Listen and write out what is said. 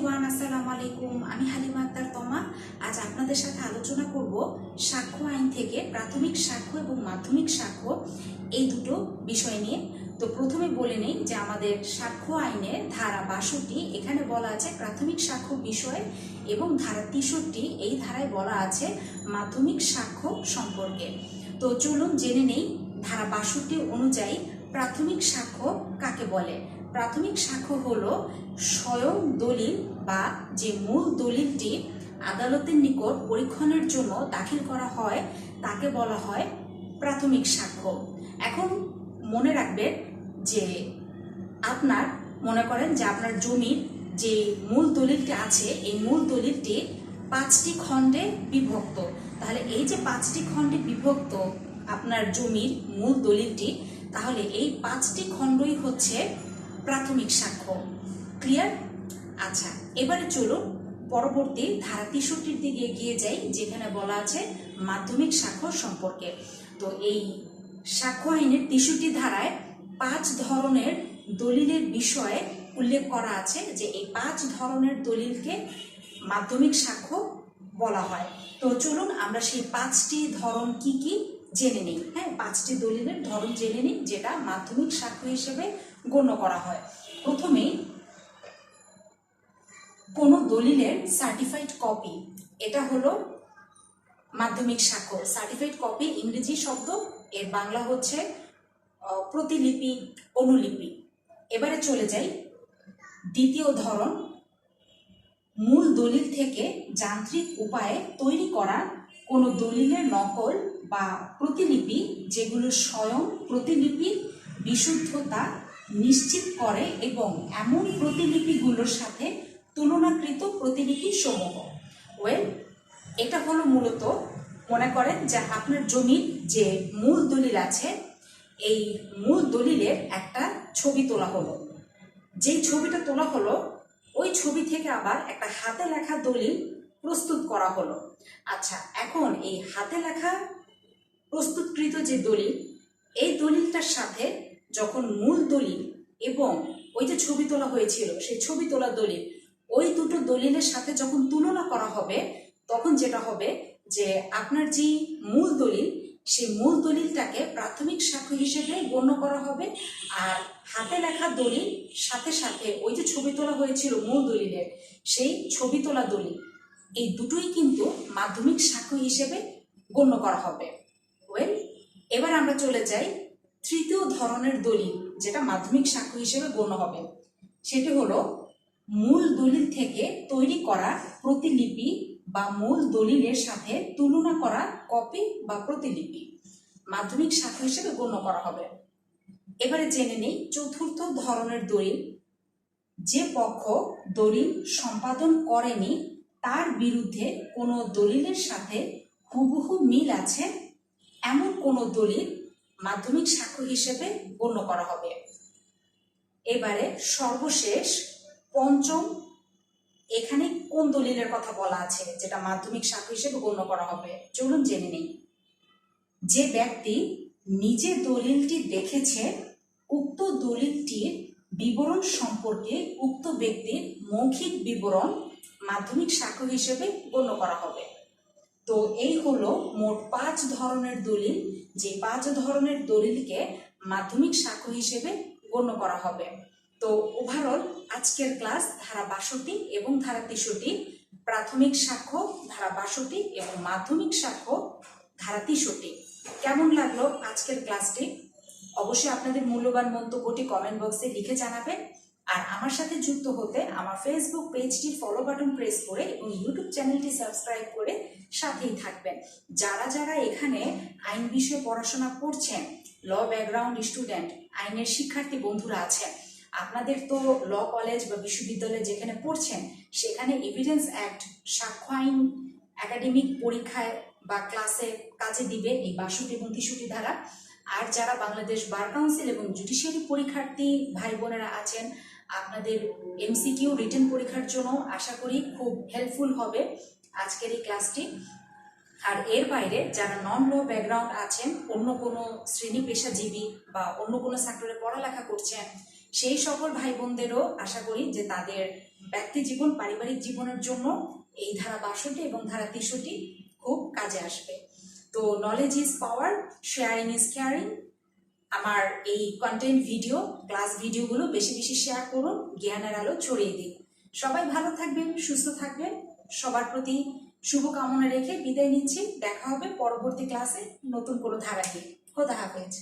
Everyone আসসালামু আলাইকুম। আমি হালিমা আক্তার তমা। আজ আপনাদের সাথে আলোচনা করব সাক্ষ্য আইন থেকে প্রাথমিক সাক্ষ্য এবং মাধ্যমিক সাক্ষ্য এই দুটো বিষয় নিয়ে। তো প্রথমে বলে নেই যে আমাদের সাক্ষ্য আইনের ধারা বাষট্টি, এখানে বলা আছে প্রাথমিক সাক্ষ্য বিষয় এবং ধারা তেষট্টি, এই ধারায় বলা আছে মাধ্যমিক সাক্ষ্য সম্পর্কে। তো চলুন জেনে নেই ধারা বাষট্টি অনুযায়ী প্রাথমিক সাক্ষ্য কাকে বলে? প্রাথমিক সাক্ষ্য হলো স্বয়ং দলিল বা যে মূল দলিলটি আদালতের নিকট পরীক্ষণের জন্য দাখিল করা হয়, তাকে বলা হয় প্রাথমিক সাক্ষ্য। এখন মনে রাখবেন যে আপনার, মনে করেন যে আপনার জমির যে মূল দলিলটি আছে, এই মূল দলিলটি পাঁচটি খণ্ডে বিভক্ত। তাহলে এই যে পাঁচটি খণ্ডে বিভক্ত আপনার জমির মূল দলিলটি তাহলে এই পাঁচটি খণ্ডই হচ্ছে প্রাথমিক সাক্ষ্য। ক্লিয়ার আচ্ছা এবারে চলুন পরবর্তী ধারা তেষট্টির দিকে এগিয়ে যাই, যেখানে বলা আছে মাধ্যমিক সাক্ষ্য সম্পর্কে। তো এই সাক্ষ্য আইনের তেষট্টি ধারায় পাঁচ ধরনের দলিলের বিষয়ে উল্লেখ করা আছে যে এই পাঁচ ধরনের দলিলকে মাধ্যমিক সাক্ষ্য বলা হয়। তো চলুন আমরা সেই পাঁচটি ধরন কি কি জেনে নিই। হ্যাঁ পাঁচটি দলিলের ধরন জেনে নিই, যেটা মাধ্যমিক সাক্ষ্য হিসেবে গণ্য করা হয়। প্রথমেই, কোনো দলিলের সার্টিফাইড কপি এটা হলো মাধ্যমিক সাক্ষ্য। সার্টিফাইড কপি ইংরেজি শব্দ, এর বাংলা হচ্ছে প্রতিলিপি, অনুলিপি। এবারে চলে যাই, দ্বিতীয় ধরন, মূল দলিল থেকে যান্ত্রিক উপায়ে তৈরি করা কোনো দলিলের নকল বা প্রতিলিপি যেগুলো স্বয়ং প্রতিলিপির বিশুদ্ধতা নিশ্চিত করে এবং এমন প্রতিলিপিগুলোর সাথে তুলনাকৃত প্রতিলিপি সমূহ। ওয়েল, এটা হলো মূলত, মনে করেন যে আপনার জমির যে মূল দলিল আছে, এই মূল দলিলের একটা ছবি তোলা হলো। যেই ছবিটা তোলা হলো, ওই ছবি থেকে আবার একটা হাতে লেখা দলিল প্রস্তুত করা হলো। আচ্ছা এখন এই হাতে লেখা প্রস্তুতকৃত যে দলিল, এই দলিলটার সাথে যখন মূল দলিল এবং ওই যে ছবি তোলা হয়েছিল, সেই ছবি তোলা দলিল, ওই দুটো দলিলের সাথে যখন তুলনা করা হবে, তখন যেটা হবে যে আপনার যে মূল দলিল, সেই মূল দলিলটাকে প্রাথমিক সাক্ষ্য হিসেবে গণ্য করা হবে আর হাতে লেখা দলিল সাথে সাথে ওই যে ছবি তোলা হয়েছিল মূল দলিলের, সেই ছবি তোলা দলিল, এই দুটোই কিন্তু মাধ্যমিক সাক্ষ্য হিসেবে গণ্য করা হবে। ওয়েল এবার আমরা চলে যাই তৃতীয় ধরনের দলিল যেটা মাধ্যমিক সাক্ষ্য হিসেবে গণ্য হবে। সেটি হলো মূল দলিল থেকে তৈরি করা প্রতিলিপি বা মূল দলিলের সাথে তুলনা করা কপি বা প্রতিলিপি। মাধ্যমিক সাক্ষ্য হিসেবে গণ্য করা হবে। এবারে জেনে নেই চতুর্থ ধরনের দলিল যে পক্ষ দলিল সম্পাদন করেনি, তার বিরুদ্ধে কোনো দলিলের সাথে হুবহু মিল আছে এমন কোনো দলিল মাধ্যমিক সাক্ষ্য হিসেবে গণ্য করা হবে। এবারে সর্বশেষ পঞ্চম, এখানে কোন দলিলের কথা বলা আছে যেটা মাধ্যমিক সাক্ষ্য হিসেবে গণ্য করা হবে? চলুন জেনে নেই। যে ব্যক্তি নিজে দলিলটি দেখেছে, উক্ত দলিলটির বিবরণ সম্পর্কে উক্ত ব্যক্তির মৌখিক বিবরণ মাধ্যমিক সাক্ষ্য হিসেবে গণ্য করা হবে। তো এই হলো মোট পাঁচ ধরনের দলিল, যে পাঁচ ধরনের দলিলকে মাধ্যমিক সাক্ষ্য হিসেবে গণ্য করা হবে। তো ওভারঅল আজকের ক্লাস ধারা বাষট্টি এবং ধারা তেষট্টি, প্রাথমিক সাক্ষ্য ধারা বাষট্টি এবং মাধ্যমিক সাক্ষ্য ধারা তেষট্টি। কেমন লাগল আজকের ক্লাসটি অবশ্যই আপনাদের মূল্যবান মন্তব্যটি কমেন্ট বক্সে লিখে জানাবেন। আর আমার সাথে যুক্ত হতে আমার ফেসবুক পেজটি ফলো বাটন প্রেস করে এবং ইউটিউব চ্যানেলটি সাবস্ক্রাইব করে সাথেই থাকবেন। যারা যারা এখানে আইন বিষয়ে পড়াশোনা করছেন ল ব্যাকগ্রাউন্ড স্টুডেন্ট আইনের শিক্ষার্থী বন্ধুরা আছেন, আপনাদের তো ল কলেজ বা বিশ্ববিদ্যালয়ে যেখানে পড়ছেন, সেখানে এভিডেন্স অ্যাক্ট সাক্ষ্য আইন একাডেমিক পরীক্ষায় বা ক্লাসে কাজে দিবে এই বাষট্টি এবং তেষট্টি ধারা। আর যারা বাংলাদেশ বার কাউন্সিল এবং জুডিশিয়ারি পরীক্ষার্থী ভাই বোনেরা আছেন, আপনাদের এমসিকিউ রিটেন পরীক্ষার জন্য আশা করি খুব হেল্পফুল হবে আজকের এই ক্লাসটি আর এর বাইরে যারা নন ল ব্যাকগ্রাউন্ড আছেন, অন্য কোনো শ্রেণি পেশাজীবী বা অন্য কোনো সেক্টরে পড়ালেখা করছেন, সেই সকল ভাই বোনদেরও আশা করি যে তাদের ব্যক্তি জীবন, পারিবারিক জীবনের জন্য এই ধারা বাষট্টি এবং ধারা তেষট্টি খুব কাজে আসবে। তো knowledge is power sharing is caring আমার এই কন্টেন্ট ভিডিও ক্লাস ভিডিওগুলো বেশি বেশি শেয়ার করুন, জ্ঞানের আলো ছড়িয়ে দিন। সবাই ভালো থাকবেন, সুস্থ থাকবেন। সবার প্রতি শুভকামনা রেখে বিদায় নিচ্ছি। দেখা হবে পরবর্তী ক্লাসে নতুন কোনো ধারাকে খোদা হাফেজ।